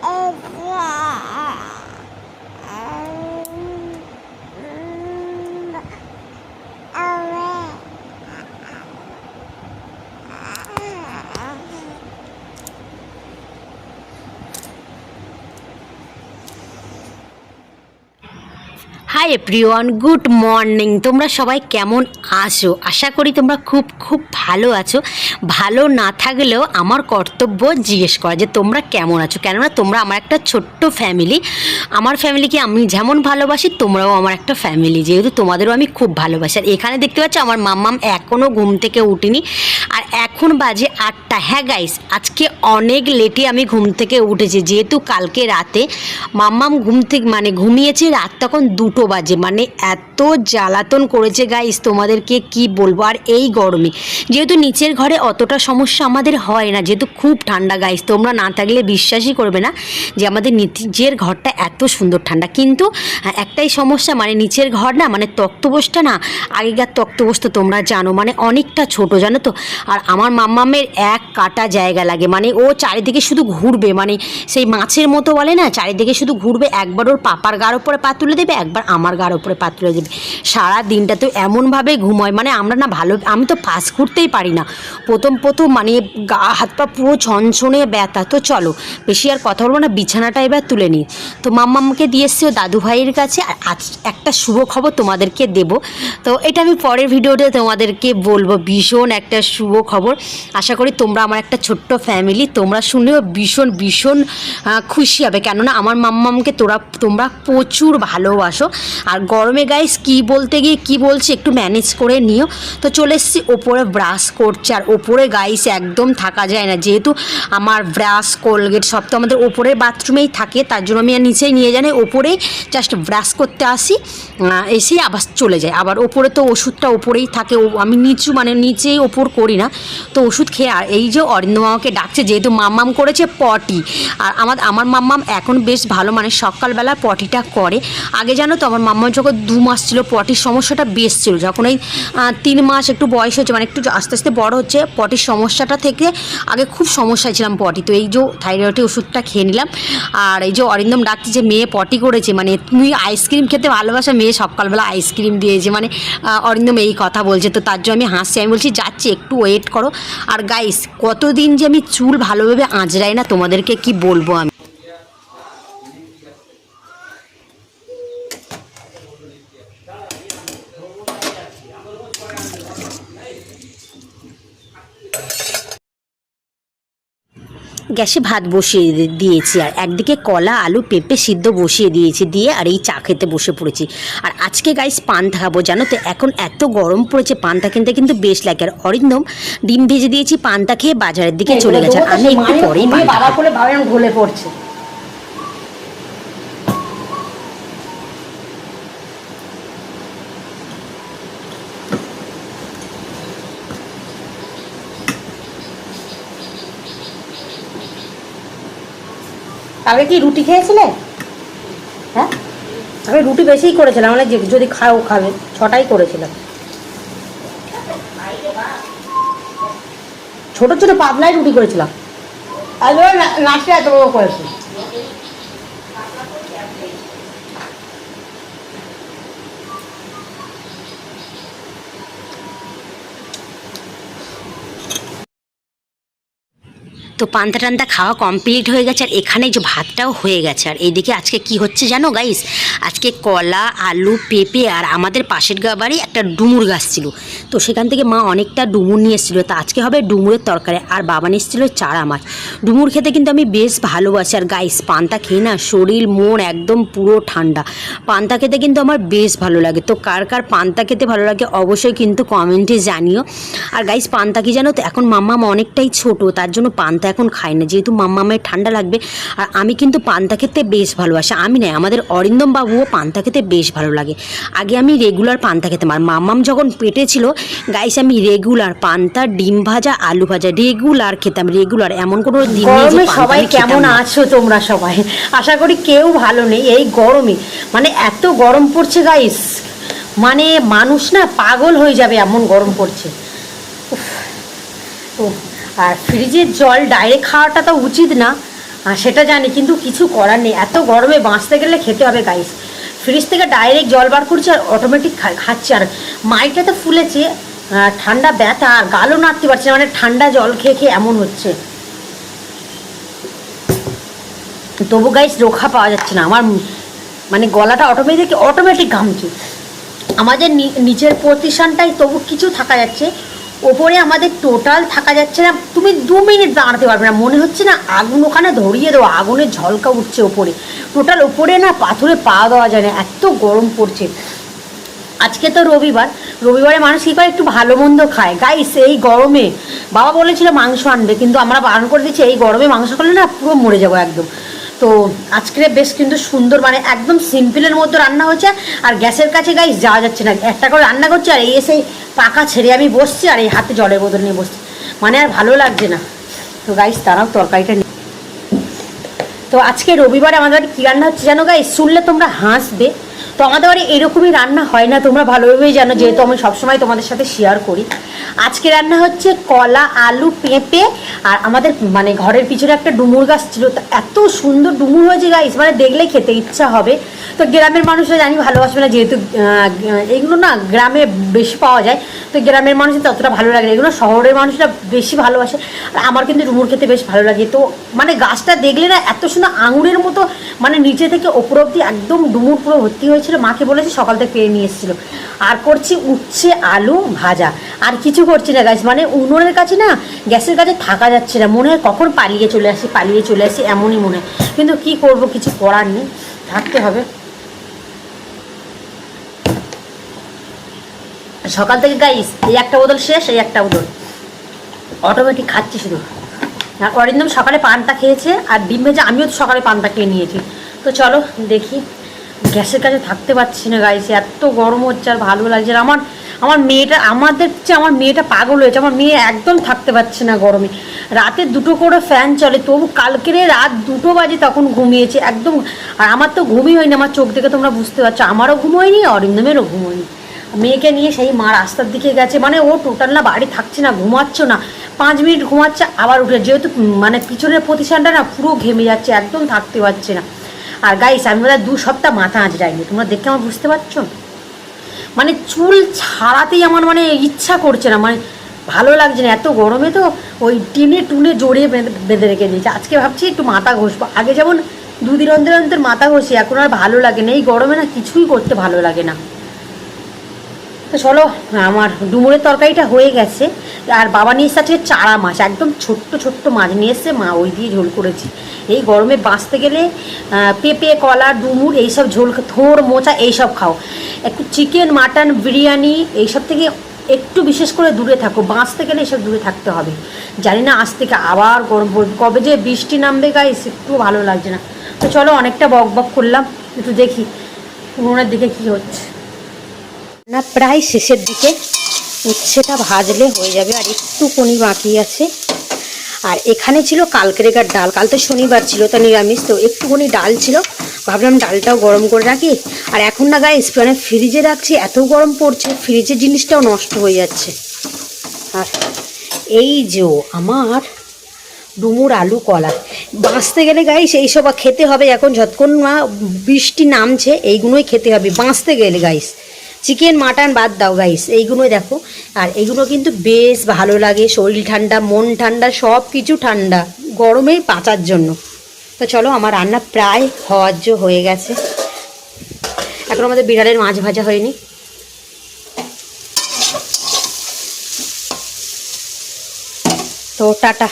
好吃 hi everyone good morning তোমরা সবাই কেমন আছো? আশা করি তোমরা খুব খুব ভালো আছো। ভালো না থাকলেও আমার কর্তব্য জিজ্ঞেস করা যে তোমরা কেমন আছো? কেননা তোমরা আমার একটা ছোট্ট ফ্যামিলি আমার ফ্যামিলিকে আমি যেমন ভালোবাসি, তোমরাও আমার একটা ফ্যামিলি যেহেতু তোমাদেরও আমি খুব ভালোবাসি। আর এখানে দেখতে পাচ্ছ আমার মাম্মাম এখনও ঘুম থেকে উঠিনি। আর এখন বাজে আটটা। হ্যাঁ গাইস আজকে অনেক লেটে আমি ঘুম থেকে উঠেছি। যেহেতু কালকে রাতে মাম্মাম ঘুম থেকে মানে ঘুমিয়েছে রাত তখন দুটো বাজে। মানে এত জ্বালাতন করেছে গাইস তোমাদেরকে কি বলব? আর এই গরমে, যেহেতু নিচের ঘরে অতটা সমস্যা আমাদের হয় না, যেহেতু খুব ঠান্ডা গাইস তোমরা না থাকলে বিশ্বাসই করবে না যে আমাদের নিচের ঘরটা এত সুন্দর ঠান্ডা। কিন্তু একটাই সমস্যা মানে নিচের ঘর না মানে তক্তবোসটা না, আগেকার তক্তবোস তো তোমরা জানো মানে অনেকটা ছোট, জানো তো? আর আমার মাম্মামের এক কাটা জায়গা লাগে মানে ও চারিদিকে শুধু ঘুরবে মানে সেই মাছের মতো বলে না, চারিদিকে শুধু ঘুরবে, একবার ওর পাপার গার ওপরে পা তুলে দেবে, একবার আমার গার ওপরে পাত্র তুলে দেবে সারা দিনটা তো এমনভাবে ঘুমোয় মানে আমরা না ভালো, আমি তো পাস করতেই পারি না। প্রথম প্রথম মানে গা, হাত পা পুরো ছনছনে ব্যথা, তো চলো, বেশি আর কথা বলব না, বিছানাটা এবার তুলে নিই। তো মাম্মামকে দিয়ে এসছি ও দাদু ভাইয়ের কাছে, আর আজ একটা শুভ খবর তোমাদেরকে দেব। তো এটা আমি পরের ভিডিওতে তোমাদেরকে বলব, ভীষণ একটা শুভ খবর। আশা করি তোমরা আমার একটা ছোট্ট ফ্যামিলি তোমরা শুনেও ভীষণ ভীষণ খুশি হবে। কেননা আমার মাম্মামকে তোরা, তোমরা প্রচুর ভালোবাসো। আর গরমে গাইস কি বলতে গিয়ে কি বলছি একটু ম্যানেজ করে নিও। তো চলে এসেছি ওপরে ব্রাশ করছে। আর ওপরে গাইস একদম থাকা যায় না। যেহেতু আমার ব্রাশ কোলগেট সব তো আমাদের ওপরের বাথরুমেই থাকে, তার জন্য আমি আর নিচেই নিয়ে জানি ওপরেই জাস্ট ব্রাশ করতে আসি এসেই আবার চলে যায় আবার ওপরে তো ওষুধটা ওপরেই থাকে। আমি নিচু মানে নিচেই ওপর করি না। তো ওষুধ খেয়ে, আর এই যে অরিন্দ মামাকে ডাকছে, যেহেতু মাম্মাম করেছে পটি। আর আমার আমার মাম্মাম এখন বেশ ভালো মানে সকালবেলা পটিটা করে। আগে জানো তো মাম্মাম যখন দু মাস ছিল, পটির সমস্যাটা বেশ ছিল। যখন এই তিন মাস একটু বয়স হচ্ছে মানে একটু আস্তে আস্তে বড় হচ্ছে, পটির সমস্যাটা থেকে আগে খুব সমস্যায় ছিলাম পটি। তো এই যে থাইরয়েডের ওষুধটা খেয়ে নিলাম। আর এই যে অরিন্দম ডাকছে যে, মেয়ে পটি করেছে। মানে তুমি আইসক্রিম খেতে ভালোবাসা, মেয়ে সকালবেলা আইসক্রিম দিয়েছে। মানে অরিন্দম এই কথা বলছে। তো তার জন্য আমি হাসছি। আমি বলছি, যাচ্ছি, একটু ওয়েট করো। আর গাইস কতদিন যে আমি চুল ভালোভাবে আঁচড়াই না, তোমাদেরকে কি বলব আমি? গ্যাসে ভাত বসিয়ে দিয়েছি আর একদিকে কলা আলু পেঁপে সিদ্ধ বসিয়ে দিয়েছি দিয়ে আর এই চা খেতে বসে পড়েছি। আর আজকে গাইস পান্তা খাব জানো তো? এখন এত গরম পড়েছে পান্তা কিনতে কিন্তু বেশ লাগে। আর অরিন্দম ডিম ভেজে দিয়েছি পান্তা খেয়ে বাজারের দিকে চলে গেছে। আমি একটু পরেই পান্তা পড়ছে। কালকে কি রুটি খেয়েছিলে? হ্যাঁ? আমি রুটি বেশিই করেছিলাম মানে যদি খাও, খাবে। ছটাই করেছিলাম। ছোট ছোট পাতলাই রুটি করেছিলাম। আর নাচটা এত বড় করেছি তো পান্তা টান্তা খাওয়া কমপ্লিট হয়ে গেছে, আর এখানে যে ভাতটাও হয়ে গেছে। আর এইদিকে আজকে কি হচ্ছে জানো গাইস আজকে কলা, আলু, পেঁপে আর আমাদের পাশের বাড়ি একটা ডুমুর গাছ ছিল। তো সেখান থেকে মা অনেকটা ডুমুর নিয়ে এসেছিল। তো আজকে হবে ডুমুরের তরকারি, আর বাবা নিয়ে এসেছিল চারা মাছ। ডুমুর খেতে কিন্তু আমি বেশ ভালোবাসি। আর গাইস পান্তা খেয়ে না শরীর, মন একদম পুরো ঠান্ডা। পান্তা খেতে কিন্তু আমার বেশ ভালো লাগে। তো কার কার পান্তা খেতে ভালো লাগে অবশ্যই কিন্তু কমেন্টে জানিও। আর গাইস পান্তা কি জানো তো, এখন মাম্মাম অনেকটাই ছোট, তার জন্য পান্তা এখন খাই না। যেহেতু মাম্মামের ঠান্ডা লাগবে আর আমি কিন্তু পান্তা খেতে বেশ ভালোবাসি। আমি নয় আমাদের অরিন্দম বাবুও পান্তা খেতে বেশ ভালো লাগে। আগে আমি রেগুলার পান্তা খেতাম আর মাম্মাম যখন পেটে ছিল গাইস আমি রেগুলার পান্তা ডিম ভাজা আলু ভাজা রেগুলার খেতাম রেগুলার এমন কোনো দিন নেই সবাই কেমন আছো তোমরা সবাই? আশা করি কেউ ভালো নেই এই গরমে। মানে এত গরম পড়ছে গাইস মানে মানুষ না পাগল হয়ে যাবে এমন গরম পড়ছে। উফ, উফ, আর ফ্রিজের জল ডাইরেক্ট খাওয়াটা তো উচিত না। সেটা জানি কিন্তু কিছু করার নেই। এত গরমে বাঁচতে গেলে খেতে হবে গাইস ফ্রিজ থেকে ডাইরেক্ট জল বার করছে আর অটোমেটিক খাচ্ছে। আর মাইটা তো ফুলেছে ঠান্ডা ব্যথা আর গালও নাড়তে পারছে না, মানে ঠান্ডা জল খেয়ে খেয়ে এমন হচ্ছে। তবু গাইস রক্ষা পাওয়া যাচ্ছে না। আমার মানে গলাটা অটোমেটিক অটোমেটিক ঘামছে। আমাদের নিচের প্রতিষ্ঠানটাই তবু কিছু থাকা যাচ্ছে। ওপরে আমাদের টোটাল থাকা যাচ্ছে না। তুমি দু মিনিট দাঁড়াতে পারবে না। মনে হচ্ছে না আগুন ওখানে ধরিয়ে দেবো আগুনের ঝলকা উঠছে ওপরে। টোটাল ওপরে না পাথরে পা দেওয়া যায় না, এত গরম পড়ছে। আজকে তো রবিবার, রবিবারে মানুষ কী করে একটু ভালো মন্দ খায়? গাইস এই গরমে, বাবা বলেছিল মাংস আনবে, কিন্তু আমরা বারণ করে দিচ্ছি, এই গরমে মাংস করলে না পুরো মরে যাব একদম। তো আজকে বেশ কিন্তু সুন্দর মানে একদম সিম্পলের মধ্যে রান্না হচ্ছে আর গ্যাসের কাছে গাইস যাওয়া যাচ্ছে না। একটা করে রান্না করছে, আর এই এসে পাকা ছেড়ে আমি বসছি আর এই হাতে জলের বোতল নিয়ে বসছি। মানে আর ভালো লাগছে না। তো গাইস তারাও তরকারিটা তো আজকে রবিবার আমাদের কী রান্না হচ্ছে জানো গাই শুনলে তোমরা হাসবে। তো আমাদের বাড়ি এরকমই রান্না হয় না, তোমরা ভালোভাবেই জানো, যেহেতু আমি সবসময় তোমাদের সাথে শেয়ার করি। আজকে রান্না হচ্ছে কলা, আলু, পেঁপে, আর আমাদের মানে ঘরের পিছনে একটা ডুমুর গাছ ছিল এত সুন্দর ডুমুর হয়েছে গাইস মানে দেখলে খেতে ইচ্ছা হবে। তো গ্রামের মানুষরা জানি ভালোবাসবে না, যেহেতু এগুলো না গ্রামে বেশি পাওয়া যায়, তো গ্রামের মানুষের ততটা ভালো লাগে এগুলো শহরের মানুষরা বেশি ভালোবাসে, আর আমার কিন্তু ডুমুর খেতে বেশ ভালো লাগে। তো মানে গাছটা দেখলে না এত সুন্দর আঙুরের মতো মানে নিচে থেকে ওপর অব্দি একদম ডুমুর পুরো ভর্তি হয়েছিল মাকে বলেছি সকাল থেকে পেয়ে নিয়ে এসেছিল। আর করছি উচ্ছে, আলু ভাজা। আর কিছু করছি না গাছ মানে উনুনের কাছে না, গ্যাসের কাছে থাকা যাচ্ছে না। মনে হয় কখন পালিয়ে চলে আসি, পালিয়ে চলে আসি এমনই মনে কিন্তু কি করব, কিছু করার নেই। থাকতে হবে। সকাল থেকে গাইস এই একটা বোতল শেষ, এই একটা বোতল। অটোমেটিক খাচ্ছি শুধু। আর অরিন্দম সকালে পানটা খেয়েছে, আর ডিম ভেজে, আমিও তো সকালে পানটা খেয়ে নিয়েছি। তো চলো, দেখি। গ্যাসের কাছে থাকতে পারছি না গাইছে এত গরম হচ্ছে আর ভালো লাগছে আমার আমার মেয়েটা, আমাদের চেয়ে আমার মেয়েটা পাগল হয়েছে, আমার মেয়ে একদম থাকতে পারছে না গরমে। রাতে দুটো করে ফ্যান চলে, তবু কালকের রাত দুটো বাজে তখন ঘুমিয়েছে, একদম। আর আমার তো ঘুমই হয়নি, আমার চোখ দেখে তোমরা বুঝতে পারছ, আমারও ঘুম হয়নি, অরিন্দমেরও ঘুম হয়নি। মেয়েকে নিয়ে সেই মা রাস্তার দিকে গেছে মানে ও টোটাল না বাড়ি থাকছে না, ঘুমাচ্ছ না। পাঁচ মিনিট ঘুমাচ্ছে, আবার উঠে, যেহেতু মানে পিছনের প্রতিষ্ঠানটা না পুরো ঘেমে যাচ্ছে, একদম থাকতে পারছে না। আর গাইস আমি বোধহয় দু সপ্তাহ মাথা আঁচ যাইনি। তোমরা দেখে আমার বুঝতে পারছ? মানে চুল ছাড়াতেই আমার মানে ইচ্ছা করছে না। মানে ভালো লাগছে না। এত গরমে তো ওই টিনে টুনে জড়িয়ে বেঁধে বেঁধে রেখে দিয়েছে। আজকে ভাবছি একটু মাথা ঘষবো। আগে যেমন দুদিন অন্তর অন্তর মাথা ঘষি, এখন আর ভালো লাগে না। এই গরমে না কিছুই করতে ভালো লাগে না। তো চলো, আমার ডুমুরের তরকারিটা হয়ে গেছে। আর বাবা নিয়ে আজকে চারা মাছ, একদম ছোট্ট ছোট্ট মাছ নিয়ে এসছে। মা, ওই দিয়ে ঝোল করেছি। এই গরমে বাঁচতে গেলে পেঁপে, কলা, ডুমুর, এইসব ঝোল থোড়, মোচা, এইসব খাও। একটু চিকেন, মাটন, বিরিয়ানি, এইসব থেকে একটু বিশেষ করে দূরে থাকো। বাঁচতে গেলে এসব দূরে থাকতে হবে। জানি না আজ থেকে আবার গরম কবে যে বৃষ্টি নামবে গাইস একটু ভালো লাগছে না। তো চলো, অনেকটা বক বক করলাম। একটু দেখি উনুনের দিকে কী হচ্ছে। না, প্রায় শেষের দিকে উচ্ছেটা ভাজলে হয়ে যাবে আর একটুখানি বাকি আছে। আর এখানে ছিল কালকেরেকার ডাল। কাল তো শনিবার ছিল, তো নিরামিষ, তো একটুখানি ডাল ছিল। ভাবলাম ডালটাও গরম করে রাখি। আর এখন না গায়ে মানে ফ্রিজে রাখছি, এত গরম পড়ছে, ফ্রিজের জিনিসটাও নষ্ট হয়ে যাচ্ছে। আর এই যে আমার ডুমুর আলু কলা। বাঁচতে গেলে গাইস এইসব খেতে হবে, এখন যতক্ষণ না বৃষ্টি নামছে, এইগুলোই খেতে হবে। বাঁচতে গেলে গাইস। চিকেন মাটন বাদ দাও গাইস এইগুলোই দেখো। আর এইগুলো কিন্তু বেশ ভালো লাগে। শরীর ঠান্ডা, মন ঠান্ডা সব কিছু ঠান্ডা। গরমেই বাঁচার জন্য। তো চলো, আমার রান্না প্রায় হওয়ার হয়ে গেছে। এখন আমাদের বিড়ালের মাছ ভাজা হয়নি। তো টাটা।